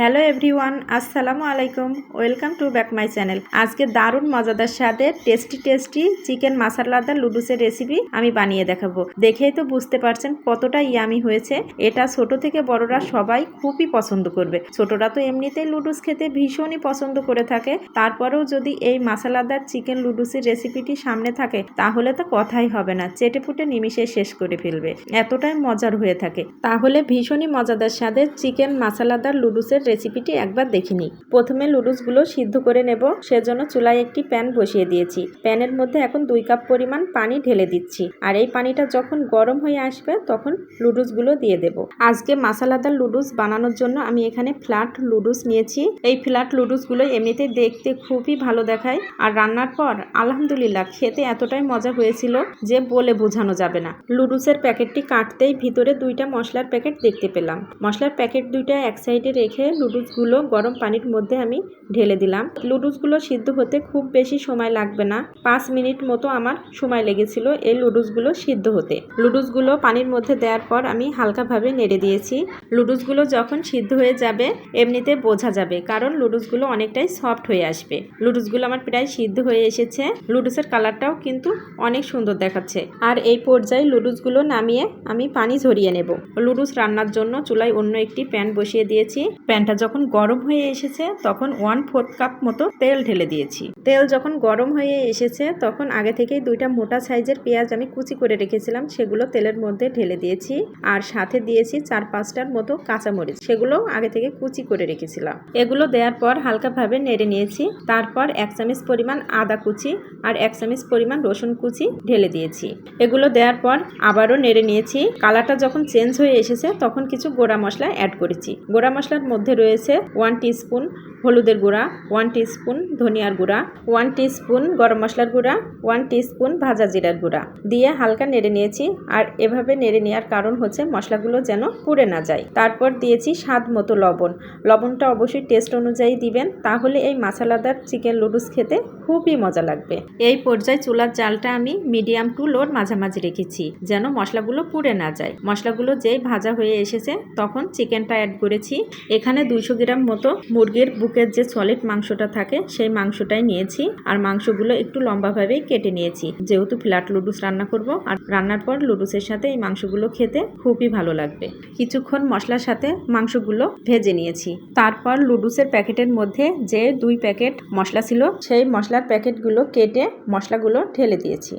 Hello everyone, আসসালামু আলাইকুম। Welcome to back my channel. আজকে দারুণ মজাদার স্বাদের টেস্টি টেস্টি চিকেন মাসালাদার লুডুসের রেসিপি আমি বানিয়ে দেখাবো। দেখেই তো বুঝতে পারছেন কতটা ইয়ামি হয়েছে। এটা ছোট থেকে বড়রা সবাই খুবই পছন্দ করবে। ছোটরা তো এমনিতেই লুডুস খেতে ভীষণই পছন্দ করে থাকে। তারপরেও যদি এই মাসালাদার চিকেন লুডুসের রেসিপিটি সামনে থাকে, তাহলে তো কথাই হবে না। চেটে ফুটে নিমিশে শেষ করে ফেলবে। এতটাই মজার হয়ে থাকে। তাহলে ভীষণই মজাদার স্বাদের চিকেন মাসালাদার লুডুসের রেসিপিটি একবার দেখে নিই। প্রথমে লুডুসগুলো সিদ্ধ করে নেব। সেজন্য চুলায় একটি প্যান বসিয়ে দিয়েছি। প্যানের মধ্যে এখন দুই কাপ পরিমাণ পানি ঢেলে দিচ্ছি। আর এই পানিটা যখন গরম হয়ে আসবে, তখন লুডুসগুলো দিয়ে দেব। আজকে মাসালাদার লুডুস বানানোর জন্য আমি এখানে ফ্ল্যাট লুডুস নিয়েছি। এই ফ্ল্যাট লুডুসগুলো এমনিতে দেখতে খুবই ভালো দেখায়। আর রান্নার পর, আলহামদুলিল্লাহ, খেতে এতটাই মজা হয়েছিল যে বলে বোঝানো যাবে না। লুডুসের প্যাকেটটি কাটতেই ভিতরে দুইটা মশলার প্যাকেট দেখতে পেলাম। মশলার প্যাকেট দুইটা এক সাইডে রেখে লুডুসগুলো গরম পানির মধ্যে আমি ঢেলে দিলাম। লুডুসগুলো সিদ্ধ হতে খুব বেশি সময় লাগবে না। পাঁচ মিনিট মতো আমার সময় লেগেছিল এই লুডুসগুলো সিদ্ধ হতে। লুডুসগুলো পানির মধ্যে দেওয়ার পর আমি হালকাভাবে নেড়ে দিয়েছি। লুডুসগুলো যখন সিদ্ধ হয়ে যাবে, এমনিতে বোঝা যাবে, কারণ লুডুসগুলো অনেকটাই সফট হয়ে আসবে। লুডুসগুলো আমার প্রায় সিদ্ধ হয়ে এসেছে। লুডুসের কালারটাও কিন্তু অনেক সুন্দর দেখাচ্ছে। আর এই পর্যায়ে লুডুসগুলো নামিয়ে আমি পানি ঝরিয়ে নেব। লুডুস রান্নার জন্য চুলায় অন্য একটি প্যান বসিয়ে দিয়েছি। প্যানটা যখন গরম হয়ে এসেছে, তখন ওয়ান ফোর্থ কাপ মতো তেল ঢেলে দিয়েছি। তেল যখন গরম হয়ে এসেছে, তখন আগে থেকেই দুইটা মোটা সাইজের পেঁয়াজ আমি কুচি করে রেখেছিলাম, সেগুলো তেলের মধ্যে ঢেলে দিয়েছি। আর সাথে দিয়েছি চার পাঁচটার মতো কাঁচামরিচ, সেগুলো আগে থেকে কুচি করে রেখেছিলাম। এগুলো দেওয়ার পর হালকাভাবে নেড়ে নিয়েছি। তারপর এক চামচ পরিমাণ আদা কুচি আর এক চামচ পরিমাণ রসুন কুচি ঢেলে দিয়েছি। এগুলো দেওয়ার পর আবারও নেড়ে নিয়েছি। কালারটা যখন চেঞ্জ হয়ে এসেছে, তখন কিছু গোড়া মশলা অ্যাড করেছি। গোড়া মশলার মধ্যে রয়েছে ওয়ান টিস্পুন হলুদের গুঁড়া ওয়ান টিস্পুন ধনিয়ার গুঁড়া ওয়ান টিস্পুন গরম মশলার গুঁড়া ওয়ান টিস্পুন ভাজা জিরার গুঁড়া। দিয়ে হালকা নেড়ে নিয়েছি আর এভাবে নেড়ে নেওয়ার কারণ হচ্ছে মশলাগুলো যেন পুড়ে না যায়। তারপর দিয়েছি স্বাদ মতো লবণ। লবণটা অবশ্যই টেস্ট অনুযায়ী দিবেন, তাহলে এই মশলাদার চিকেন লুডুস খেতে খুবই মজা লাগবে। এই পর্যায়ে চুলার জালটা আমি মিডিয়াম টু লোর মাঝামাঝি রেখেছি, যেন মশলাগুলো পুড়ে না যায়। মশলাগুলো যেই ভাজা হয়ে এসেছে, তখন চিকেনটা অ্যাড করেছি। এখানে দুইশো গ্রাম মতো মুরগির বুকের যে সলিড মাংসটা থাকে, সেই মাংসটাই নিয়েছি। আর মাংসগুলো একটু লম্বাভাবেই কেটে নিয়েছি। যেহেতু ফ্ল্যাট লুডুস রান্না করব, আর রান্নার পর লুডুসের সাথে এই মাংসগুলো খেতে খুবই ভালো লাগবে। কিছুক্ষণ মশলার সাথে মাংসগুলো ভেজে নিয়েছি। তারপর লুডুসের প্যাকেটের মধ্যে যে দুই প্যাকেট মশলা ছিল, সেই মশলার প্যাকেটগুলো কেটে মশলাগুলো ঢেলে দিয়েছি।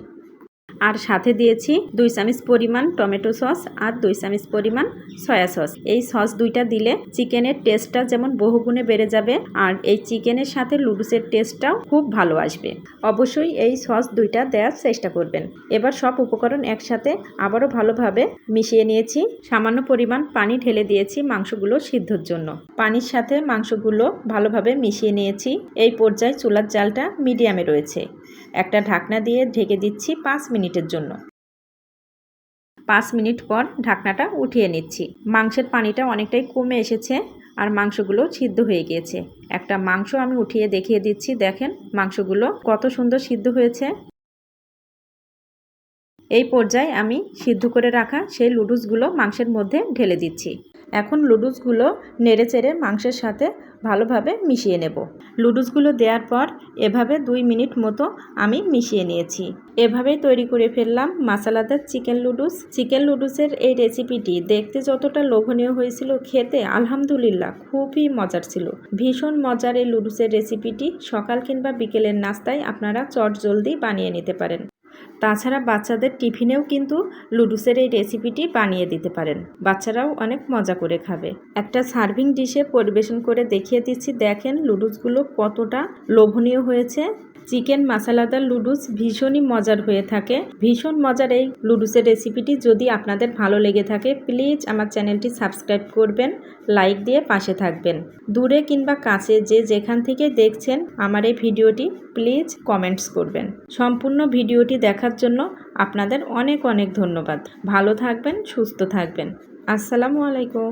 আর সাথে দিয়েছি দুই চামচ পরিমাণ টমেটো সস আর দুই চামচ পরিমাণ সয়া সস। এই সস দুইটা দিলে চিকেনের টেস্টটা যেমন বহুগুণে বেড়ে যাবে আর এই চিকেনের সাথে লুডুসের টেস্টটাও খুব ভালো আসবে। অবশ্যই এই সস দুইটা দেওয়ার চেষ্টা করবেন। এবার সব উপকরণ একসাথে আবারও ভালোভাবে মিশিয়ে নিয়েছি। সামান্য পরিমাণ পানি ঢেলে দিয়েছি মাংসগুলো সিদ্ধর জন্য। পানির সাথে মাংসগুলো ভালোভাবে মিশিয়ে নিয়েছি। এই পর্যায়ে চুলার জালটা মিডিয়ামে রয়েছে। একটা ঢাকনা দিয়ে ঢেকে দিচ্ছি পাঁচ মিনিটের জন্য। পাঁচ মিনিট পর ঢাকনাটা উঠিয়ে নিচ্ছি। মাংসের পানিটা অনেকটাই কমে এসেছে আর মাংসগুলো সিদ্ধ হয়ে গিয়েছে। একটা মাংস আমি উঠিয়ে দেখিয়ে দিচ্ছি, দেখেন মাংসগুলো কত সুন্দর সিদ্ধ হয়েছে। এই পর্যায়ে আমি সিদ্ধ করে রাখা সেই লুডুসগুলো মাংসের মধ্যে ঢেলে দিচ্ছি। এখন লুডুসগুলো নেড়ে চেড়ে মাংসের সাথে ভালোভাবে মিশিয়ে নেব। লুডুসগুলো দেওয়ার পর এভাবে দুই মিনিট মতো আমি মিশিয়ে নিয়েছি। এভাবেই তৈরি করে ফেললাম মাসালাদার চিকেন লুডুস। চিকেন লুডুসের এই রেসিপিটি দেখতে যতটা লোভনীয় হয়েছিল খেতে, আলহামদুলিল্লাহ খুবই মজার ছিল। ভীষণ মজার এই লুডুসের রেসিপিটি সকাল কিংবা বিকেলের নাস্তায় আপনারা চট জলদি বানিয়ে নিতে পারেন। তাছাড়া বাচ্চাদের টিফিনেও কিন্তু লুডুসের এই রেসিপিটি বানিয়ে দিতে পারেন। বাচ্চারাও অনেক মজা করে খাবে। একটা সার্ভিং ডিশে পরিবেশন করে দেখিয়ে দিচ্ছি, দেখেন লুডুসগুলো কতটা লোভনীয় হয়েছে। চিকেন মাসালাদার লুডুস ভীষণই মজার হয়ে থাকে। ভীষণ মজার এই লুডুসের রেসিপিটি। যদি আপনাদের ভালো লেগে থাকে, প্লিজ আমার চ্যানেলটি সাবস্ক্রাইব করবেন, লাইক দিয়ে পাশে থাকবেন। দূরে কিংবা কাছে যে যেখান থেকে দেখছেন আমার এই ভিডিওটি, প্লিজ কমেন্টস করবেন। সম্পূর্ণ ভিডিওটি দেখার জন্য আপনাদের অনেক অনেক ধন্যবাদ। ভালো থাকবেন সুস্থ থাকবেন। আসসালামু আলাইকুম।